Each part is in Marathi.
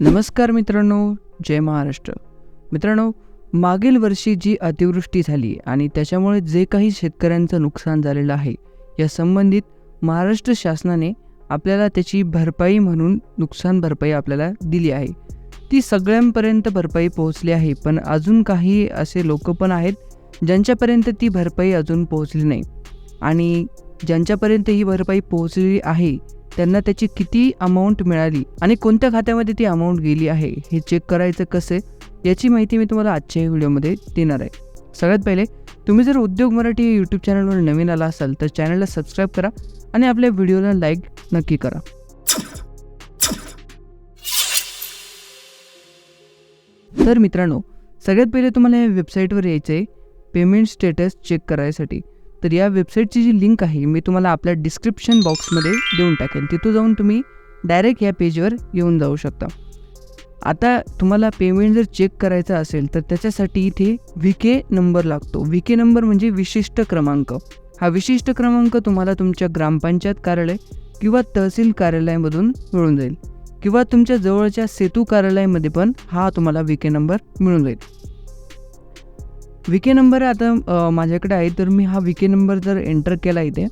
नमस्कार मित्रांनो जय महाराष्ट्र. मित्रांनो मागील वर्षी जी अतिवृष्टी झाली आणि त्याच्यामुळे जे काही शेतकऱ्यांचं नुकसान झालेलं आहे या संबंधित महाराष्ट्र शासनाने आपल्याला त्याची भरपाई म्हणून नुकसान भरपाई आपल्याला दिली आहे. ती सगळ्यांपर्यंत भरपाई पोहोचली आहे पण अजून काही असे लोक पण आहेत ज्यांच्यापर्यंत ती भरपाई अजून पोहोचली नाही. आणि ज्यांच्यापर्यंत ही भरपाई पोहोचलेली आहे त्यांना त्याची किती अमाऊंट मिळाली आणि कोणत्या खात्यामध्ये ती अमाऊंट गेली आहे हे चेक करायचं कसं? याची माहिती मी तुम्हाला आजच्या व्हिडिओमध्ये देणार आहे. सगळ्यात पहिले तुम्ही जर उद्योग मराठी या यूट्यूब चॅनलवर नवीन आला असाल तर चॅनलला सबस्क्राईब करा आणि आपल्या व्हिडिओला लाईक नक्की करा. तर मित्रांनो सगळ्यात पहिले तुम्हाला या वेबसाईटवर यायचं आहे पेमेंट स्टेटस चेक करायसाठी. तर या वेबसाईटची जी लिंक आहे मी तुम्हाला आपल्या डिस्क्रिप्शन बॉक्समध्ये देऊन टाकेन. तिथं जाऊन तुम्ही डायरेक्ट या पेजवर येऊन जाऊ शकता. आता तुम्हाला पेमेंट जर चेक करायचं असेल तर त्याच्यासाठी इथे व्ही के नंबर लागतो. व्ही के नंबर म्हणजे विशिष्ट क्रमांक. हा विशिष्ट क्रमांक तुम्हाला तुमच्या ग्रामपंचायत कार्यालय किंवा तहसील कार्यालयामधून मिळून जाईल. किंवा तुमच्या जवळच्या सेतू कार्यालयामध्ये पण हा तुम्हाला व्ही के नंबर मिळून जाईल. विके के नंबर आता माझ्याकडे आहे तर मी हा विके के नंबर जर एंटर केला इथे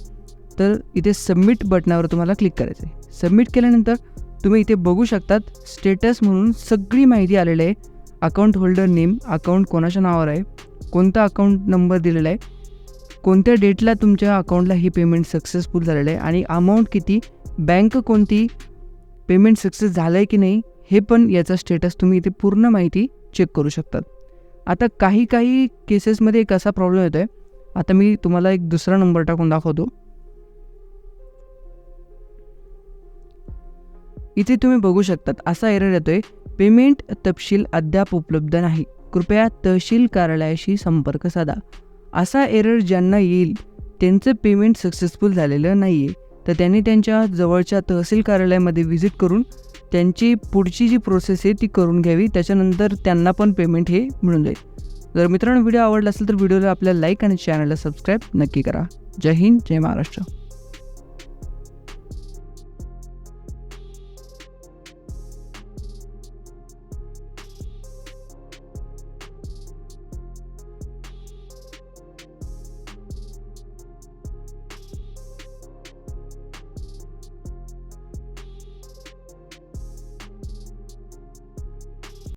तर इथे सबमिट बटनावर तुम्हाला क्लिक करायचं आहे सबमिट केल्यानंतर तुम्ही इथे बघू शकतात स्टेटस म्हणून सगळी माहिती आलेली आहे. अकाउंट होल्डर नेम अकाउंट कोणाच्या नावावर आहे कोणता अकाउंट नंबर दिलेला आहे कोणत्या डेटला तुमच्या अकाउंटला हे पेमेंट सक्सेसफुल झालेलं आहे आणि अमाऊंट किती बँक कोणती पेमेंट सक्सेस झालं आहे की नाही हे पण याचा स्टेटस तुम्ही इथे पूर्ण माहिती चेक करू शकतात. आता काही काही केसेसमध्ये एक असा प्रॉब्लेम येतो आहे आता मी तुम्हाला एक दुसरा नंबर टाकून दाखवतो. इथे तुम्ही बघू शकतात असा एरर येतोय. पेमेंट तपशील अद्याप उपलब्ध नाही. कृपया तहसील कार्यालयाशी संपर्क साधा. असा एरर ज्यांना येईल त्यांचं पेमेंट सक्सेसफुल झालेलं नाही आहे तर त्यांनी त्यांच्या जवळच्या तहसील कार्यालयामध्ये व्हिजिट करून त्यांची पुढची जी प्रोसेस आहे ती करून घ्यावी. त्याच्यानंतर त्यांना पण पेमेंट हे मिळून जाईल. जर मित्रांनो व्हिडिओ आवडला असेल तर व्हिडिओला आपल्या लाईक आणि चॅनलला सबस्क्राईब नक्की करा. जय हिंद जय महाराष्ट्र.